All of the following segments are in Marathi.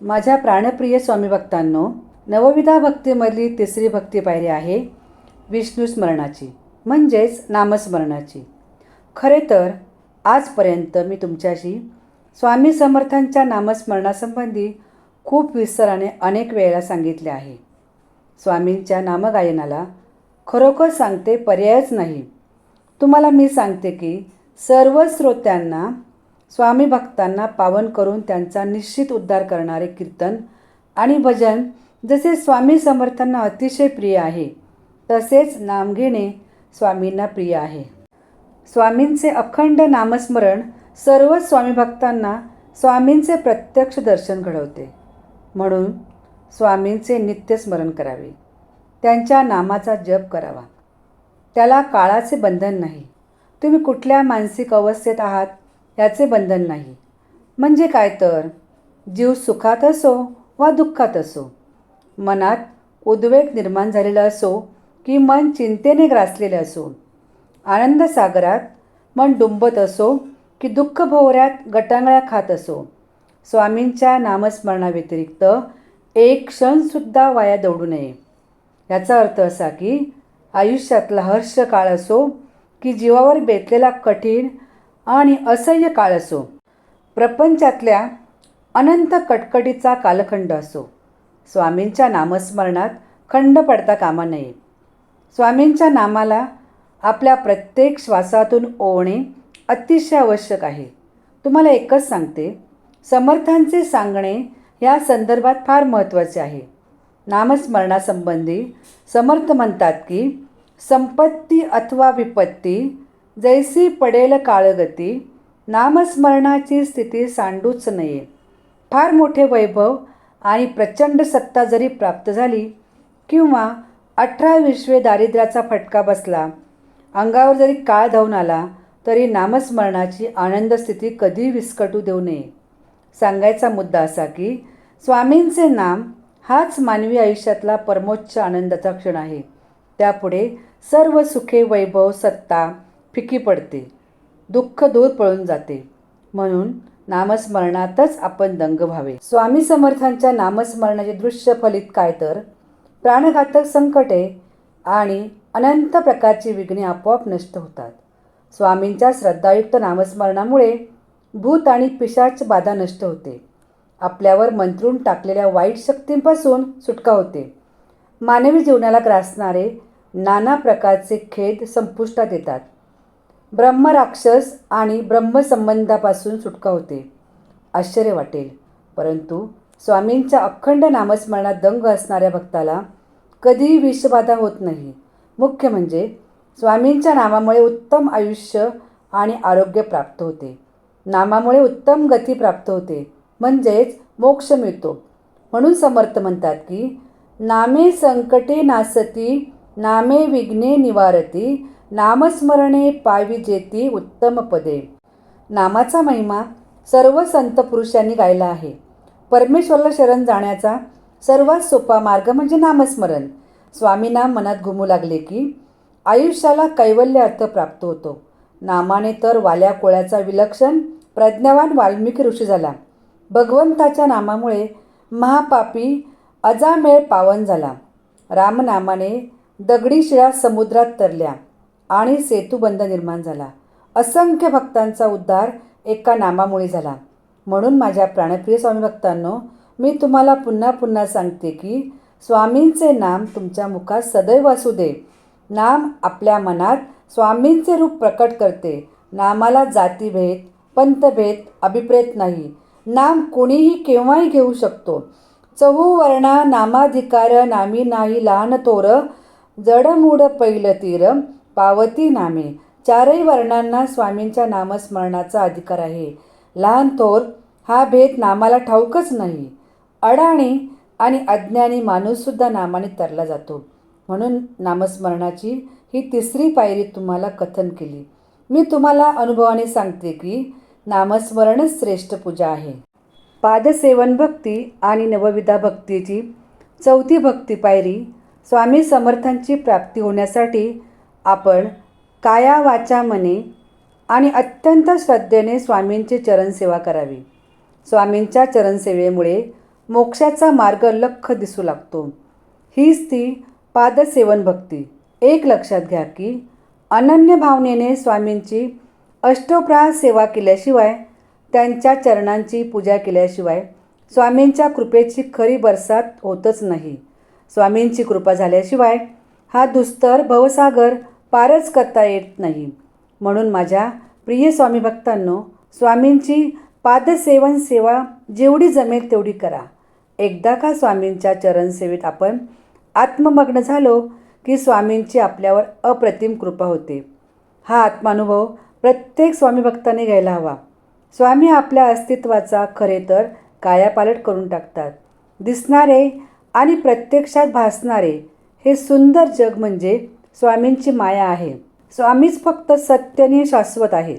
माझ्या प्राणप्रिय स्वामी भक्तांनो नवविधा भक्तीमधली तिसरी भक्ती पायरी आहे विष्णू स्मरणाची म्हणजेच नामस्मरणाची. खरे तर आजपर्यंत मी तुमच्याशी स्वामी समर्थांच्या नामस्मरणासंबंधी खूप विस्ताराने अनेक वेळेला सांगितले आहे. स्वामींच्या नामगायनाला खरोखर सांगते पर्यायच नाही. तुम्हाला मी सांगते की सर्व श्रोत्यांना स्वामी भक्तांना पावन करून त्यांचा निश्चित उद्धार करणारे कीर्तन आणि भजन जसे स्वामी समर्थांना अतिशय प्रिय आहे तसेच नाम घेणे स्वामींना प्रिय आहे. स्वामींचे अखंड नामस्मरण सर्व स्वामी भक्तांना स्वामींचे प्रत्यक्ष दर्शन घडवते. म्हणून स्वामींचे नित्यस्मरण करावे. त्यांच्या नामाचा जप करावा. त्याला काळाचे बंधन नाही. तुम्ही कुठल्या मानसिक अवस्थेत आहात याचे बंधन नाही. म्हणजे काय तर? जीव सुखात असो वा दुःखात असो. मनात उद्वेग निर्माण झालेला असो की मन चिंतेने ग्रासलेले असो. आनंद सागरात मन डुंबत असो की दुःख भोवऱ्यात गटांगळ्या खात असो. स्वामींच्या नामस्मरणाव्यतिरिक्त एक क्षणसुद्धा वाया दौडू नये. याचा अर्थ असा की आयुष्यातला हर्ष काळ असो की जीवावर बेतलेला कठीण आणि असह्य काळ असो. प्रपंचातल्या अनंत कटकटीचा कालखंड असो. स्वामींच्या नामस्मरणात खंड पडता कामा नये. स्वामींच्या नामाला आपल्या प्रत्येक श्वासातून ओवणे अतिशय आवश्यक आहे. तुम्हाला एकच सांगते समर्थांचे सांगणे या संदर्भात फार महत्त्वाचे आहे. नामस्मरणासंबंधी समर्थ म्हणतात की संपत्ती अथवा विपत्ती जैसी पडेल काळगती नामस्मरणाची स्थिती सांडूच नये. फार मोठे वैभव आणि प्रचंड सत्ता जरी प्राप्त झाली किंवा अठरा विश्वे दारिद्र्याचा फटका बसला अंगावर जरी काळ धावून आला तरी नामस्मरणाची आनंद स्थिती कधी विस्कटू देऊ नये. सांगायचा मुद्दा असा की स्वामींचे नाम हाच मानवी आयुष्यातला परमोच्च आनंदाचा क्षण आहे. त्यापुढे सर्व सुखे वैभव सत्ता फिकी पडते. दुःख दूर पळून जाते. म्हणून नामस्मरणातच आपण दंग व्हावे. स्वामी समर्थांच्या नामस्मरणाचे दृश्य फलित काय तर? प्राणघातक संकटे आणि अनंत प्रकारची विघ्ने आपोआप नष्ट होतात. स्वामींच्या श्रद्धायुक्त नामस्मरणामुळे भूत आणि पिशाच बाधा नष्ट होते. आपल्यावर मंत्रून टाकलेल्या वाईट शक्तींपासून सुटका होते. मानवी जीवनाला ग्रासणारे नाना प्रकारचे खेद संपुष्टात येतात. ब्रह्मराक्षस आणि ब्रह्मसंबंधापासून सुटका होते. आश्चर्य वाटेल. परंतु स्वामींच्या अखंड नामस्मरणात दंग असणाऱ्या भक्ताला कधीही विषबाधा होत नाही. मुख्य म्हणजे स्वामींच्या नामामुळे उत्तम आयुष्य आणि आरोग्य प्राप्त होते. नामामुळे उत्तम गती प्राप्त होते. म्हणजेच मोक्ष मिळतो. म्हणून समर्थ म्हणतात की नामे संकटे नासती नामे विघ्ने निवारती नामस्मरणे पाविजेती उत्तम पदे. नामाचा महिमा सर्व संत पुरुषांनी गायला आहे. परमेश्वरला शरण जाण्याचा सर्वात सोपा मार्ग म्हणजे नामस्मरण. स्वामीनाम मनात घुमू लागले की आयुष्याला कैवल्य अर्थ प्राप्त होतो. नामाने तर वाल्या कोळ्याचा विलक्षण प्रज्ञावान वाल्मिकी ऋषी झाला. भगवंताच्या नामामुळे महापापी अजामेळ पावन झाला. रामनामाने दगडी शिळा समुद्रात तरल्या. आणि सेतुबंध निर्माण झाला. असंख्य भक्तांचा उद्धार एका नामामुळे झाला. म्हणून माझ्या प्राणप्रिय स्वामी भक्तांनो मी तुम्हाला पुन्हा पुन्हा सांगते की स्वामींचे नाम तुमच्या मुखात सदैव असू दे. नाम आपल्या मनात स्वामींचे रूप प्रकट करते. नामाला जातीभेद पंथभेद अभिप्रेत नाही. नाम कोणीही केव्हाही घेऊ शकतो. चहूवर्णा नामाधिकार नामी नाही लहान तोर जडमूड पैल तीर पावती नामे. चारही वर्णांना स्वामींच्या नामस्मरणाचा अधिकार आहे. लहान थोर हा भेद नामाला ठाऊकच नाही. अडाणी आणि अज्ञानी माणूससुद्धा नामाने तरला जातो. म्हणून नामस्मरणाची ही तिसरी पायरी तुम्हाला कथन केली. मी तुम्हाला अनुभवाने सांगते की नामस्मरणच श्रेष्ठ पूजा आहे. पादसेवन भक्ती आणि नवविधा भक्तीची चौथी भक्ती पायरी स्वामी समर्थांची प्राप्ती होण्यासाठी आपण काया वाचा मने आणि अत्यंत श्रद्धेने स्वामींची चरणसेवा करावी. स्वामींच्या चरणसेवेमुळे मोक्षाचा मार्ग लख दिसू लागतो. हीच ती पादसेवन भक्ती एक लक्षात घ्या की अनन्य भावनेने स्वामींची अष्टप्रा सेवा केल्याशिवाय त्यांच्या चरणांची पूजा केल्याशिवाय स्वामींच्या कृपेची खरी बरसात होतच नाही. स्वामींची कृपा झाल्याशिवाय हा दुस्तर भवसागर पारच करता येत नाही. म्हणून माझ्या प्रिय स्वामी भक्तांनो स्वामींची पादसेवन सेवा जेवढी जमेल तेवढी करा. एकदा का स्वामींच्या चरणसेवेत आपण आत्ममग्न झालो की स्वामींची आपल्यावर अप्रतिम कृपा होते. हा आत्मानुभव प्रत्येक स्वामी भक्ताने घ्यायला हवा. स्वामी आपल्या अस्तित्वाचा खरे तर कायापालट करून टाकतात. दिसणारे आणि प्रत्यक्षात भासणारे हे सुंदर जग म्हणजे स्वामींची माया आहे. स्वामीच फक्त सत्यने शाश्वत आहे.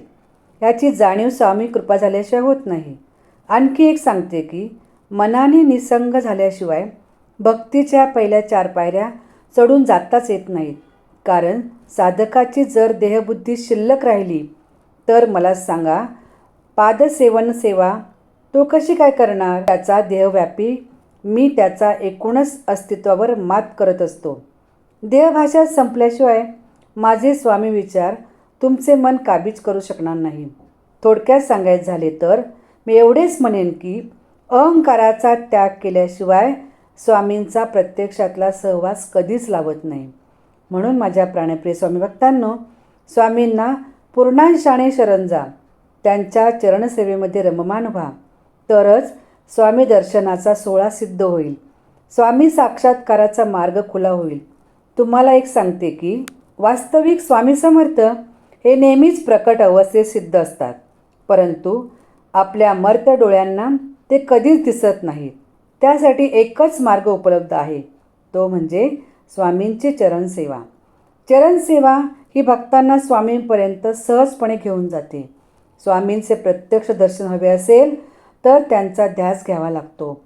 याची जाणीव स्वामी कृपा झाल्याशिवाय होत नाही. आणखी एक सांगते की मनाने निसंग झाल्याशिवाय भक्तीच्या पहिल्या चार पायऱ्या चढून जाताच येत नाहीत. कारण साधकाची जर देहबुद्धी शिल्लक राहिली तर मला सांगा पादसेवन सेवा तो कशी काय करणार? त्याचा देहव्यापी मी त्याचा एकूणच अस्तित्वावर मात करत असतो. देहभाषा संपल्याशिवाय माझे स्वामी विचार तुमचे मन काबीज करू शकणार नाही. थोडक्यात सांगायचे झाले तर मी एवढेच म्हणेन की अहंकाराचा त्याग केल्याशिवाय स्वामींचा प्रत्यक्षातला सहवास कधीच लावत नाही. म्हणून माझ्या प्राणप्रिय स्वामी भक्तांनो स्वामींना पूर्णांशाने शरण जा. त्यांच्या चरणसेवेमध्ये रममान व्हा. तरच स्वामी दर्शनाचा सोहळा सिद्ध होईल. स्वामी साक्षात्काराचा मार्ग खुला होईल. तुम्हाला एक सांगते की वास्तविक स्वामी समर्थ हे नेहमीच प्रकट अवस्थेत सिद्ध असतात. परंतु आपल्या मर्त डोळ्यांना ते कधीच दिसत नाहीत. त्यासाठी एकच मार्ग उपलब्ध आहे. तो म्हणजे स्वामींची चरणसेवा. चरणसेवा ही भक्तांना स्वामींपर्यंत सहजपणे घेऊन जाते. स्वामींचे प्रत्यक्ष दर्शन हवे असेल तर त्यांचा ध्यास घ्यावा लागतो.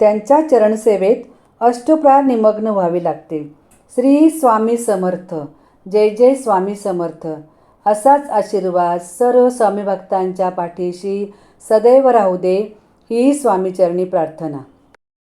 त्यांच्या चरणसेवेत अष्टप्रार निमग्न व्हावे लागते. श्री स्वामी समर्थ. जय जय स्वामी समर्थ. असाच आशीर्वाद सर्व स्वामी भक्तांच्या पाठीशी सदैव राहू दे ही स्वामीचरणी प्रार्थना.